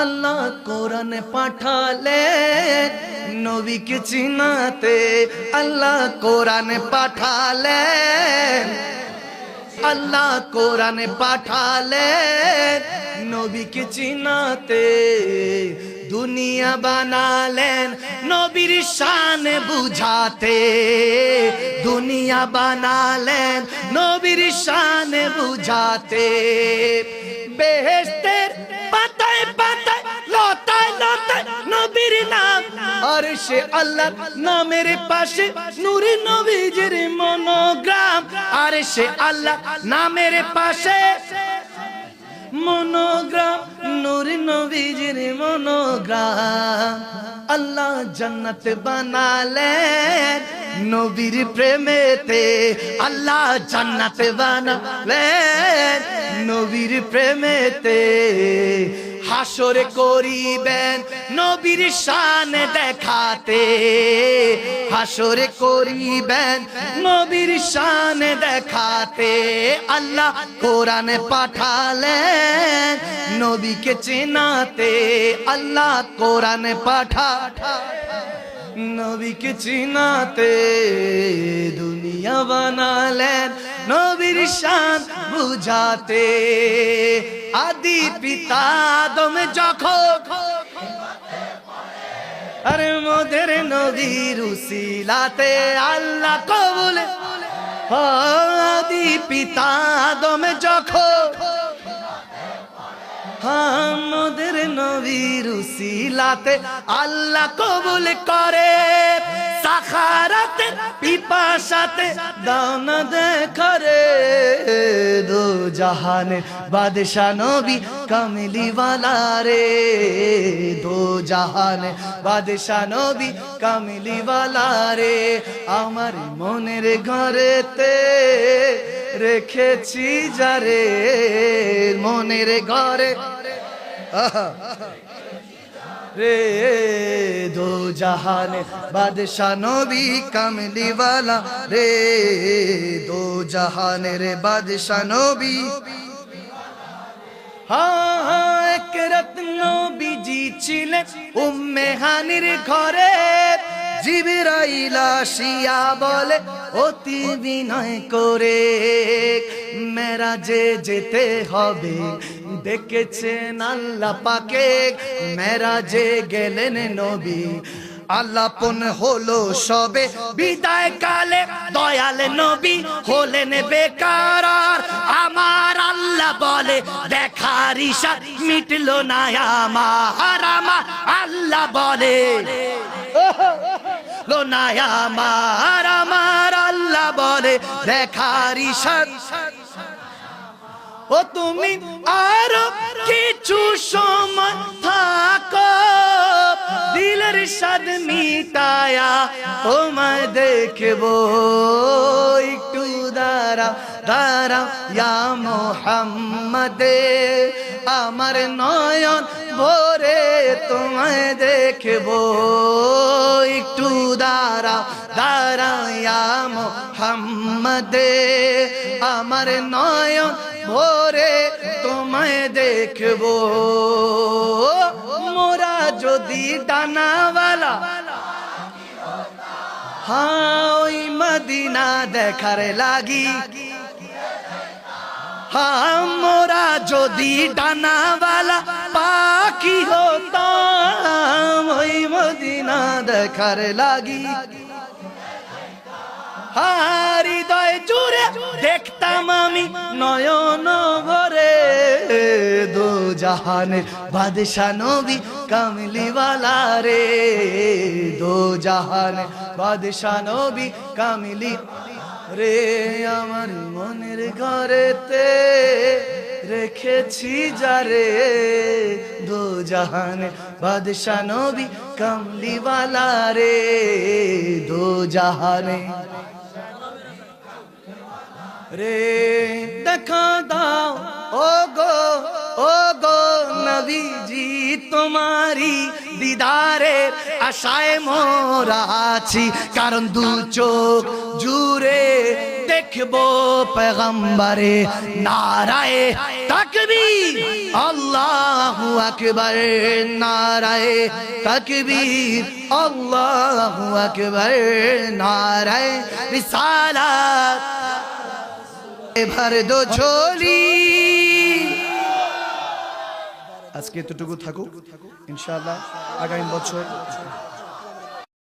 আল্লাহ কোরআন পাঠালেন নবীকে চিনাতে আল্লাহ কোরআন পাঠালেন আল্লাহ কোরআন পাঠালেন নবীকে চিনাতে দুনিয়া বানালেন, নবীর শান বুঝাতে দুনিয়া বানালেন, নবীর শান বুঝাতে। বেহেস্তের পাতায় সে আল্লাহ নামের পাশে নূরে নবীজির মনোগ্রাম। আর সে আল্লাহ নামের পাশে মনোগ্রাম, নূর নবীজির মনোগ্রাম। আল্লাহ জান্নাত বানালেন নবীর প্রেমেতে। আল্লাহ জান্নাত বানালেন নবীর প্রেমেতে। হাসরে করিবেন নবীর শান দেখাতে। হাসরে করিবেন নবীর শান দেখাতে। আল্লাহ কোরআন পাঠালেন নবীকে চেনাতে। আল্লাহ কোরআন পাঠা নবীকে চিনাতে। দুনিয়া বানালেন নবীর শান বুঝাতে। আদি পিতা দম যখন আরে মোদের নবীর উসিলাতে আল্লাহ কবুল আদি পিতা দম যখন আমাদের নবীর উসিলাতে আল্লাহ কবুল করে। সাখারাতে পিপাসাতে দানা দেখরে দো জাহানে বাদশা নবী কামলি রে দো জাহানে বাদশা নবী কামলি রে আমার মনের ঘরেতে রেখেছি যারে, মনের ঘরে। রে দো জাহানে বাদশা নবী কামলি ওয়ালা রে দো জাহানের বাদশা নবী। এক রত্ন বিজি ছিলেন উম্মে হানির ঘরে। জিবরাইল আসিয়া বলে, অতি বিনয় করে মেরাজে যেতে হবে। দেখেছেন আল্লাহ পাকে, মেরাজে গেলেন নবী। আল্লাপন হলো সবে বিদায় কালে, দয়াল নবী হলেন বেকার। আমার আল্লাহ বলে, দেখার ইশা মিটলো না আমার আমার আল্লাহ বলে। লো না আমার আমার আল্লাহ বলে, দেখার ইশা ও তুমি আর কিছু সময় থাকো। দিলের সাদ মিটায়া তোমায় দেখব। একটু দাঁড়া দাঁড়া ইয়া মোহাম্মদে। আমার নয়ন ভোরে তোমায় দেখব। একটু দাঁড়া দাঁড়া ইয়া মোহাম্মদে। আমার নয়ন ভোরে তোমায় দেখব। মোরা যদি ডানাওয়ালা হ্যাঁ মদিনা দেখার লাগি। হ্যাঁ মোরা যদি ডানাওয়ালা পাখি হতাম, ওই মদিনা দেখার লাগি। হৃদয় জুড়ে দেখতাম আমি নয়ন ভরে, দো জাহানের বাদশা নবী কামলিওয়ালা রে। দো জাহানের বাদশা নবী কামলি রে আমার মনের ঘরেতে রেখেছি যারে। দো জাহানে বাদশা নবী কামলিওয়ালা রে দো জাহানে রে, দেখা দাও ও গো ও গো নবীজি তোমারি। দিদারের আশায় মোরা আছি, কারণ দু চোখ জুড়ে দেখব পেগম্বরে নারায়ে তাকবীর। আল্লাহু আকবার, নারায়ে তাকবীর। আল্লাহু আকবার, নারায়ে রিসালাত। এবার দো ঝোলি আজকে এতটুকু থাকুক। ইনশাআল্লাহ আগামী বছর